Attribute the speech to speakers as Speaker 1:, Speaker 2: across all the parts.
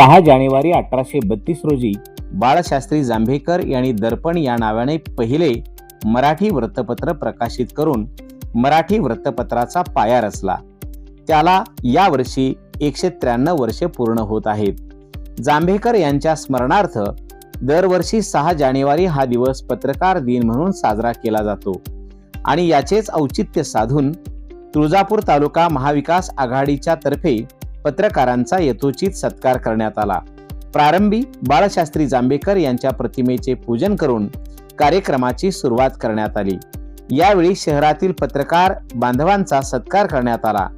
Speaker 1: सहा जानेवारी अठराशे बत्तीस रोजी बाळशास्त्री जांभेकर यांनी दर्पण या नावाने पहिले मराठी वृत्तपत्र प्रकाशित करून मराठी वृत्तपत्राचा पाया रचला. त्याला यावर्षी एकशे त्र्याण्णव वर्षे पूर्ण होत आहेत. जांभेकर यांच्या स्मरणार्थ दरवर्षी सहा जानेवारी हा दिवस पत्रकार दिन म्हणून साजरा केला जातो आणि याचेच औचित्य साधून तुळजापूर तालुका महाविकास आघाडीच्या तर्फे पत्रकारांचा यथोचित सत्कार करण्यात आला. प्रारंभी बाळशास्त्री जांभेकर यांच्या प्रतिमेचे पूजन करून कार्यक्रमाची सुरुवात करण्यात आली. यावेळी शहरातील पत्रकार बांधवांचा सत्कार करण्यात आला.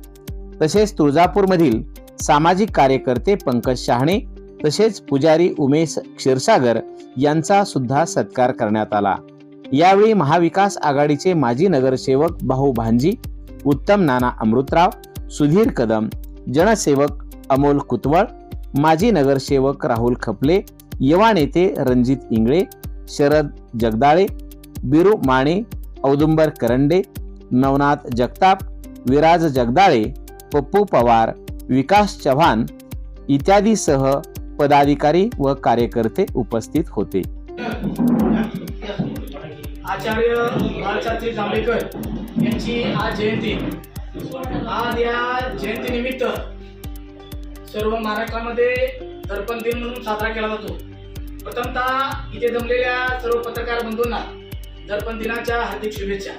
Speaker 1: तसेच तुळजापूरमधील सामाजिक कार्यकर्ते पंकज शहाणे तसेच पुजारी उमेश क्षीरसागर यांचा सुद्धा सत्कार करण्यात आला. यावेळी महाविकास आघाडीचे माजी नगरसेवक भाऊ भांजी उत्तम नाना अमृतराव सुधीर कदम जनसेवक अमोल कुतवळ माजी नगरसेवक राहुल खपले युवा नेते रणजित इंगळे शरद जगदाळे बिरू माने औदुंबर करंडे नवनाथ जगताप विराज जगदाळे पप्पू पवार विकास चव्हाण इत्यादीसह पदाधिकारी व कार्यकर्ते उपस्थित होते.
Speaker 2: आचार्य बाळशास्त्री जांभेकर यांची आज जयंती. आज या जयंतीनिमित्त सर्व महाराष्ट्रामध्ये दर्पण दिन म्हणून साजरा केला जातो. प्रथमतः इथे जमलेल्या सर्व पत्रकार बंधूंना दर्पण दिनाच्या हार्दिक शुभेच्छा.